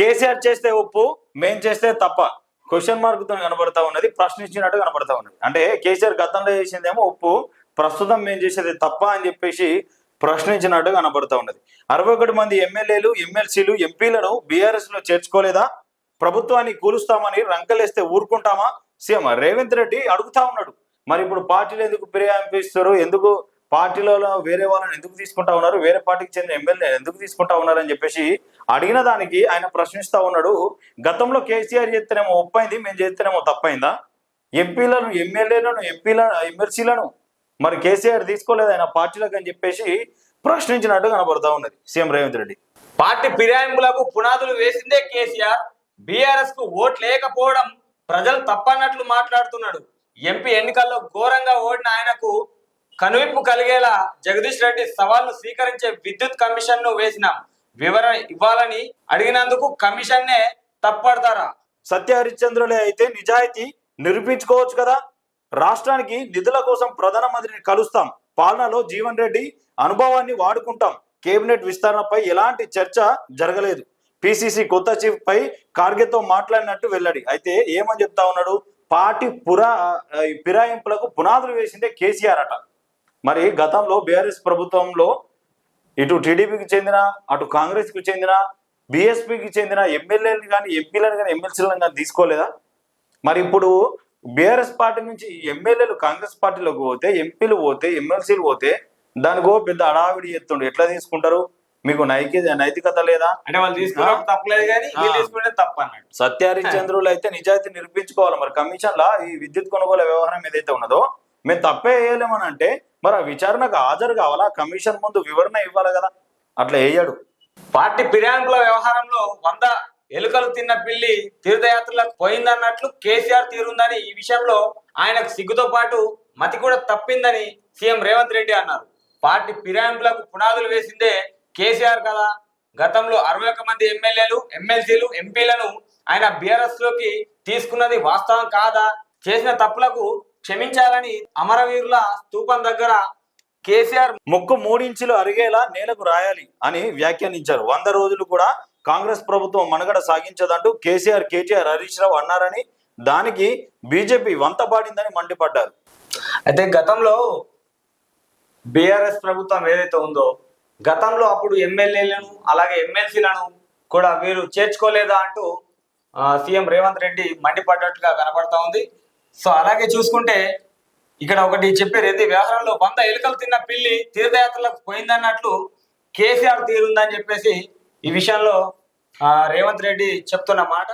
కేసీఆర్ చేస్తే ఒప్పు మేం చేస్తే తప్ప. క్వశ్చన్ మార్క్తో కనబడతా ఉన్నది ప్రశ్నించినట్టు కనబడతా ఉన్నది. అంటే కేసీఆర్ గతంలో చేసిందేమో ఒప్పు ప్రస్తుతం మేం చేసేది తప్ప అని చెప్పేసి ప్రశ్నించినట్టు కనబడతా ఉన్నది. అరవై ఒకటి మంది ఎమ్మెల్యేలు ఎమ్మెల్సీలు ఎంపీలను బీఆర్ఎస్లో చేర్చుకోలేదా? ప్రభుత్వాన్ని కూలుస్తామని రంకలేస్తే ఊరుకుంటామా? సీఎం రేవంత్ రెడ్డి అడుగుతా ఉన్నాడు. మరి ఇప్పుడు పార్టీలు ఎందుకు ఫిర్యాపిస్తారు ఎందుకు పార్టీలో వేరే వాళ్ళని ఎందుకు తీసుకుంటా ఉన్నారు? వేరే పార్టీకి చెందిన ఎమ్మెల్యే ఎందుకు తీసుకుంటా ఉన్నారని చెప్పేసి అడిగిన దానికి ఆయన ప్రశ్నిస్తా ఉన్నాడు. గతంలో కేసీఆర్ చేస్తేనేమో ఒప్పైంది మేము చేస్తేనేమో తప్పైందా? ఎంపీలను ఎమ్మెల్యేలను ఎంపీల ఎమ్మెల్సీలను మరి కేసీఆర్ తీసుకోలేదు ఆయన పార్టీలకు అని చెప్పేసి ప్రశ్నించినట్టు కనబడతా ఉన్నది సీఎం రేవంత్ రెడ్డి. పార్టీ ఫిరాయింపులకు పునాదులు వేసిందే కేసీఆర్. బీఆర్ఎస్కు ఓట్లు లేకపోవడం ప్రజలు తప్పన్నట్లు మాట్లాడుతున్నాడు. ఎంపీ ఎన్నికల్లో ఘోరంగా ఓడిన ఆయనకు కనువిప్పు కలిగేలా జగదీష్ రెడ్డి సవాల్ను స్వీకరించే విద్యుత్ కమిషన్ను వేసినాం. వివరణ ఇవ్వాలని అడిగినందుకు కమిషన్నే తప్పడతారా సత్య హరిశ్చంద్రులే అయితే నిజాయితీ నిరూపించుకోవచ్చు కదా? రాష్ట్రానికి నిధుల కోసం ప్రధానమంత్రిని కలుస్తాం. పాలనలో జీవన్ రెడ్డి అనుభవాన్ని వాడుకుంటాం. కేబినెట్ విస్తరణపై ఎలాంటి చర్చ జరగలేదు. పిసిసి కొత్త చీఫ్ పై కార్గేతో మాట్లాడినట్టు వెల్లడి. అయితే ఏమని చెప్తా ఉన్నాడు? పార్టీ పురా ఫిరాయింపులకు పునాదులు వేసిందే కేసీఆర్ అట. మరి గతంలో బీఆర్ఎస్ ప్రభుత్వంలో ఇటు టీడీపీకి చెందిన అటు కాంగ్రెస్కు చెందిన బీఎస్పీకి చెందిన ఎమ్మెల్యేలు కానీ ఎంపీలను కానీ ఎమ్మెల్సీలను కానీ తీసుకోలేదా? మరి ఇప్పుడు బీఆర్ఎస్ పార్టీ నుంచి ఎమ్మెల్యేలు కాంగ్రెస్ పార్టీలోకి పోతే ఎంపీలు పోతే ఎమ్మెల్సీలు పోతే దానికో పెద్ద అడావిడి ఎత్తుండు ఎట్లా తీసుకుంటారు? మీకు నైకి నైతికత లేదా? అంటే వాళ్ళు తీసుకోవడం తప్పలేదు కానీ. తీసుకుంటే తప్ప అన్నాడు సత్యహరిచంద్రులు అయితే నిజాయితీ నిరూపించుకోవాలి. మరి కమిషన్ లా ఈ విద్యుత్ కొనుగోలు వ్యవహారం ఏదైతే ఉన్నదో మేము తప్పే వేయలేమని అంటే మరి ఆ విచారణకు హాజరు కావాలా? కమిషన్ ముందు వివరణ ఇవ్వాలి కదా. అట్లా వేయడు పార్టీ ఫిర్యాదుల వ్యవహారంలో వంద ఎలుకలు తిన్న పిల్లి తీర్థయాత్రలకు పోయిందన్నట్లు కేసీఆర్ తీరుందని ఈ విషయంలో ఆయనకు సిగ్గుతో పాటు మతి కూడా తప్పిందని సీఎం రేవంత్ రెడ్డి అన్నారు. పార్టీ ఫిరాయింపులకు పునాదులు వేసిందే కేసీఆర్ కదా. గతంలో అరవై ఒక్క మంది ఎమ్మెల్యేలు ఎమ్మెల్సీలు ఎంపీలను ఆయన బీఆర్ఎస్లోకి తీసుకున్నది వాస్తవం కాదా? చేసిన తప్పులకు క్షమించాలని అమరవీరుల స్తూపం దగ్గర కేసీఆర్ ముక్కు మూడించులు అరిగేలా నేలకు రాయాలి అని వ్యాఖ్యానించారు. వంద రోజులు కూడా కాంగ్రెస్ ప్రభుత్వం మనుగడ సాగించదంటూ కేసీఆర్ కేటీఆర్ హరీష్ రావు అన్నారని దానికి బీజేపీ వంత పాడిందని మండిపడ్డారు. అయితే గతంలో బీఆర్ఎస్ ప్రభుత్వం ఏదైతే ఉందో గతంలో అప్పుడు ఎమ్మెల్యేలను అలాగే ఎమ్మెల్సీలను కూడా వీరు చేర్చుకోలేదా అంటూ సీఎం రేవంత్ రెడ్డి మండిపడ్డట్టుగా కనబడతా ఉంది. సో అలాగే చూసుకుంటే ఇక్కడ ఒకటి చెప్పారు ఏది? వ్యవహారంలో వంద ఎలుకలు తిన్న పిల్లి తీర్థయాత్రలకు పోయిందన్నట్లు కేసీఆర్ తీరుందని చెప్పేసి ఈ విషయంలో ఆ, రేవంత్ రెడ్డి చెప్తున్న మాట.